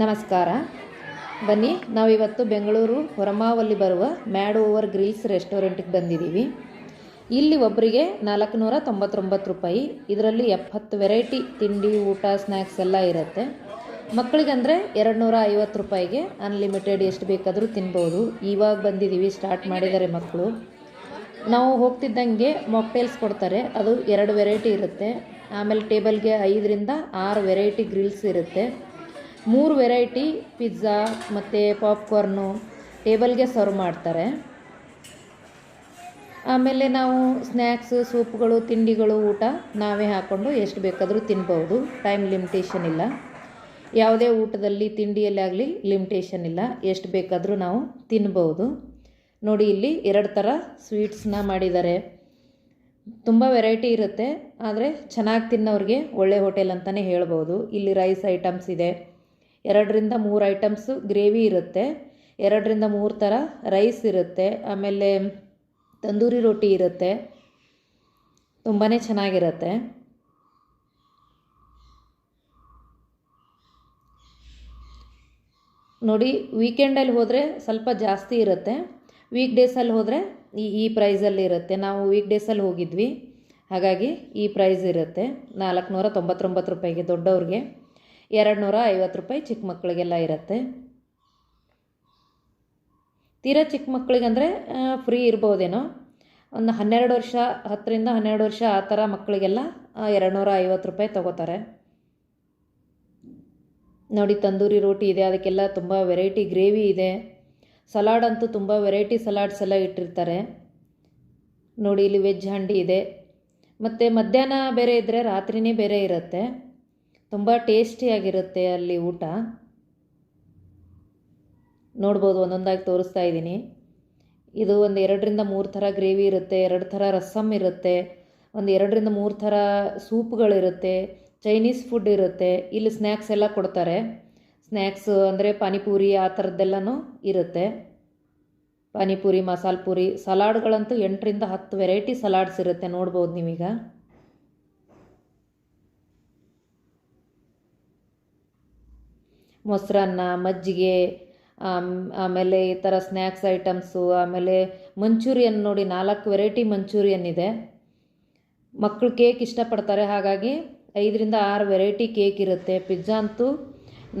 ನಮಸ್ಕಾರ. ಬನ್ನಿ, ನಾವಿವತ್ತು ಬೆಂಗಳೂರು ಹೊರಮಾವಲ್ಲಿ ಬರುವ ಮ್ಯಾಡ್ ಓವರ್ ಗ್ರಿಲ್ಸ್ ರೆಸ್ಟೋರೆಂಟಿಗೆ ಬಂದಿದ್ದೀವಿ. ಇಲ್ಲಿ ಒಬ್ಬರಿಗೆ ನಾಲ್ಕುನೂರ ತೊಂಬತ್ತೊಂಬತ್ತು ರೂಪಾಯಿ, ಇದರಲ್ಲಿ ಎಪ್ಪತ್ತು ವೆರೈಟಿ ತಿಂಡಿ, ಊಟ ಸ್ನ್ಯಾಕ್ಸ್ ಎಲ್ಲ ಇರುತ್ತೆ. ಮಕ್ಕಳಿಗಂದರೆ ಎರಡು ನೂರ ಐವತ್ತು ರೂಪಾಯಿಗೆ ಅನ್ಲಿಮಿಟೆಡ್ ಎಷ್ಟು ಬೇಕಾದರೂ ತಿನ್ಬೋದು. ಇವಾಗ ಬಂದಿದ್ದೀವಿ, ಸ್ಟಾರ್ಟ್ ಮಾಡಿದ್ದಾರೆ ಮಕ್ಕಳು. ನಾವು ಹೋಗ್ತಿದ್ದಂಗೆ ಮೊಕ್ಟೇಲ್ಸ್ ಕೊಡ್ತಾರೆ, ಅದು ಎರಡು ವೆರೈಟಿ ಇರುತ್ತೆ. ಆಮೇಲೆ ಟೇಬಲ್ಗೆ ಐದರಿಂದ ಆರು ವೆರೈಟಿ ಗ್ರಿಲ್ಸ್ ಇರುತ್ತೆ. ಮೂರು ವೆರೈಟಿ ಪಿಜ್ಜಾ ಮತ್ತು ಪಾಪ್ಕಾರ್ನು ಟೇಬಲ್ಗೆ ಸರ್ವ್ ಮಾಡ್ತಾರೆ. ಆಮೇಲೆ ನಾವು ಸ್ನ್ಯಾಕ್ಸ್, ಸೂಪ್ಗಳು, ತಿಂಡಿಗಳು, ಊಟ ನಾವೇ ಹಾಕ್ಕೊಂಡು ಎಷ್ಟು ಬೇಕಾದರೂ ತಿನ್ಬೋದು ಟೈಮ್ ಲಿಮಿಟೇಷನ್ ಇಲ್ಲ. ಯಾವುದೇ ಊಟದಲ್ಲಿ, ತಿಂಡಿಯಲ್ಲಿ ಆಗಲಿ ಲಿಮಿಟೇಷನ್ ಇಲ್ಲ. ಎಷ್ಟು ಬೇಕಾದರೂ ನಾವು ತಿನ್ಬೋದು ನೋಡಿ, ಇಲ್ಲಿ ಎರಡು ಥರ ಸ್ವೀಟ್ಸ್ನ ಮಾಡಿದ್ದಾರೆ. ತುಂಬ ವೆರೈಟಿ ಇರುತ್ತೆ, ಆದರೆ ಚೆನ್ನಾಗಿ ತಿನ್ನೋರಿಗೆ ಒಳ್ಳೆ ಹೋಟೆಲ್ ಅಂತಲೇ ಹೇಳ್ಬೋದು ಇಲ್ಲಿ ರೈಸ್ ಐಟಮ್ಸ್ ಇದೆ. ಎರಡರಿಂದ ಮೂರು ಐಟಮ್ಸು ಗ್ರೇವಿ ಇರುತ್ತೆ. ಎರಡರಿಂದ ಮೂರು ಥರ ರೈಸ್ ಇರುತ್ತೆ. ಆಮೇಲೆ ತಂದೂರಿ ರೊಟ್ಟಿ ಇರುತ್ತೆ. ತುಂಬಾ ಚೆನ್ನಾಗಿರುತ್ತೆ. ನೋಡಿ ವೀಕೆಂಡಲ್ಲಿ ಹೋದರೆ ಸ್ವಲ್ಪ ಜಾಸ್ತಿ ಇರುತ್ತೆ. ವೀಕ್ ಡೇಸಲ್ಲಿ ಹೋದರೆ ಈ ಈ ಪ್ರೈಸಲ್ಲಿ ಇರುತ್ತೆ. ನಾವು ವೀಕ್ ಡೇಸಲ್ಲಿ ಹೋಗಿದ್ವಿ. ಹಾಗಾಗಿ ಈ ಪ್ರೈಸ್ ಇರುತ್ತೆ. ನಾಲ್ಕುನೂರ ತೊಂಬತ್ತೊಂಬತ್ತು ರೂಪಾಯಿಗೆ ದೊಡ್ಡವ್ರಿಗೆ. ಎರಡು ನೂರ ಐವತ್ತು ರೂಪಾಯಿ ಚಿಕ್ಕ ಮಕ್ಕಳಿಗೆಲ್ಲ ಇರುತ್ತೆ. ತೀರಾ ಚಿಕ್ಕ ಮಕ್ಕಳಿಗಂದರೆ ಫ್ರೀ ಇರ್ಬೋದೇನೋ. ಒಂದು ಹನ್ನೆರಡು ವರ್ಷ, ಹತ್ತರಿಂದ ಹನ್ನೆರಡು ವರ್ಷ ಆ ಥರ ಮಕ್ಕಳಿಗೆಲ್ಲ ಎರಡು ನೂರ ಐವತ್ತು ರೂಪಾಯಿ ತೊಗೋತಾರೆ. ನೋಡಿ, ತಂದೂರಿ ರೋಟಿ ಇದೆ, ಅದಕ್ಕೆಲ್ಲ ತುಂಬ ವೆರೈಟಿ ಗ್ರೇವಿ ಇದೆ. ಸಲಾಡ್ ಅಂತೂ ತುಂಬ ವೆರೈಟಿ ಸಲಾಡ್ಸ್ ಎಲ್ಲ ಇಟ್ಟಿರ್ತಾರೆ. ನೋಡಿ, ಇಲ್ಲಿ ವೆಜ್ ಹಂಡಿ ಇದೆ. ಮತ್ತು ಮಧ್ಯಾಹ್ನ ಬೇರೆ ಇದ್ದರೆ ರಾತ್ರಿನೇ ಬೇರೆ ಇರುತ್ತೆ. ತುಂಬ ಟೇಸ್ಟಿಯಾಗಿರುತ್ತೆ ಅಲ್ಲಿ ಊಟ. ನೋಡ್ಬೋದು, ಒಂದೊಂದಾಗಿ ತೋರಿಸ್ತಾ ಇದ್ದೀನಿ. ಇದು ಒಂದು ಎರಡರಿಂದ ಮೂರು ಥರ ಗ್ರೇವಿ ಇರುತ್ತೆ, ಎರಡು ಥರ ರಸಮ್ ಇರುತ್ತೆ, ಒಂದು ಎರಡರಿಂದ ಮೂರು ಥರ ಸೂಪ್ಗಳಿರುತ್ತೆ, ಚೈನೀಸ್ ಫುಡ್ ಇರುತ್ತೆ, ಇಲ್ಲಿ ಸ್ನ್ಯಾಕ್ಸ್ ಎಲ್ಲ ಕೊಡ್ತಾರೆ. ಸ್ನ್ಯಾಕ್ಸು ಅಂದರೆ ಪಾನಿಪೂರಿ ಆ ಥರದ್ದೆಲ್ಲನೂ ಇರುತ್ತೆ. ಪಾನಿಪೂರಿ, ಮಸಾಲೆ ಪೂರಿ, ಸಲಾಡ್ಗಳಂತೂ ಎಂಟರಿಂದ ಹತ್ತು ವೆರೈಟಿ ಸಲಾಡ್ಸ್ ಇರುತ್ತೆ, ನೋಡ್ಬೋದು ನೀವೀಗ. ಮೊಸರನ್ನ, ಮಜ್ಜಿಗೆ ಆಮೇಲೆ ಈ ಥರ ಸ್ನ್ಯಾಕ್ಸ್ ಐಟಮ್ಸು, ಆಮೇಲೆ ಮಂಚೂರಿಯನ್ ನೋಡಿ ನಾಲ್ಕು ವೆರೈಟಿ ಮಂಚೂರಿಯನ್ ಇದೆ. ಮಕ್ಕಳು ಕೇಕ್ ಇಷ್ಟಪಡ್ತಾರೆ. ಹಾಗಾಗಿ ಐದರಿಂದ ಆರು ವೆರೈಟಿ ಕೇಕ್ ಇರುತ್ತೆ. ಪಿಜ್ಜಾ ಅಂತೂ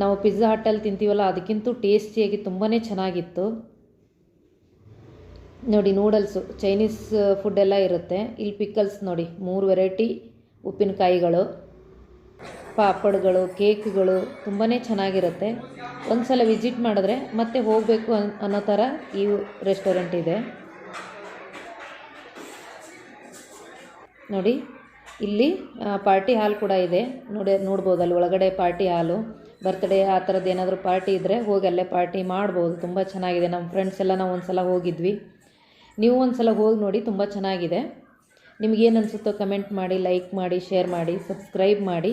ನಾವು ಪಿಜ್ಜಾ ಹಟ್ಟಲ್ಲಿ ತಿಂತೀವಲ್ಲ, ಅದಕ್ಕಿಂತ ಟೇಸ್ಟಿಯಾಗಿ ತುಂಬಾ ಚೆನ್ನಾಗಿತ್ತು. ನೋಡಿ ನೂಡಲ್ಸು, ಚೈನೀಸ್ ಫುಡ್ ಎಲ್ಲ ಇರುತ್ತೆ. ಇಲ್ಲಿ ಪಿಕಲ್ಸ್ ನೋಡಿ, ಮೂರು ವೆರೈಟಿ ಉಪ್ಪಿನಕಾಯಿಗಳು. ಪಾಪಡ್ಗಳು, ಕೇಕ್ಗಳು ತುಂಬಾ ಚೆನ್ನಾಗಿರುತ್ತೆ. ಒಂದು ಸಲ ವಿಸಿಟ್ ಮಾಡಿದ್ರೆ ಮತ್ತೆ ಹೋಗಬೇಕು ಅನ್, ಅನ್ನೋ ಥರ ಈ ರೆಸ್ಟೋರೆಂಟ್ ಇದೆ. ನೋಡಿ, ಇಲ್ಲಿ ಪಾರ್ಟಿ ಹಾಲ್ ಕೂಡ ಇದೆ. ನೋಡಿ, ನೋಡ್ಬೋದು ಅಲ್ಲಿ ಒಳಗಡೆ ಪಾರ್ಟಿ ಹಾಲು. ಬರ್ತ್ಡೇ ಆ ಥರದ್ದು ಏನಾದರೂ ಪಾರ್ಟಿ ಇದ್ದರೆ ಹೋಗಿ ಅಲ್ಲೇ ಪಾರ್ಟಿ ಮಾಡ್ಬೋದು. ತುಂಬ ಚೆನ್ನಾಗಿದೆ. ನಮ್ಮ ಫ್ರೆಂಡ್ಸ್ ಎಲ್ಲ ನಾವು ಒಂದು ಸಲ ಹೋಗಿದ್ವಿ. ನೀವು ಒಂದು ಸಲ ಹೋಗಿ ನೋಡಿ, ತುಂಬ ಚೆನ್ನಾಗಿದೆ. ನಿಮಗೇನು ಅನಿಸುತ್ತೋ ಕಮೆಂಟ್ ಮಾಡಿ, ಲೈಕ್ ಮಾಡಿ, ಶೇರ್ ಮಾಡಿ, ಸಬ್ಸ್ಕ್ರೈಬ್ ಮಾಡಿ.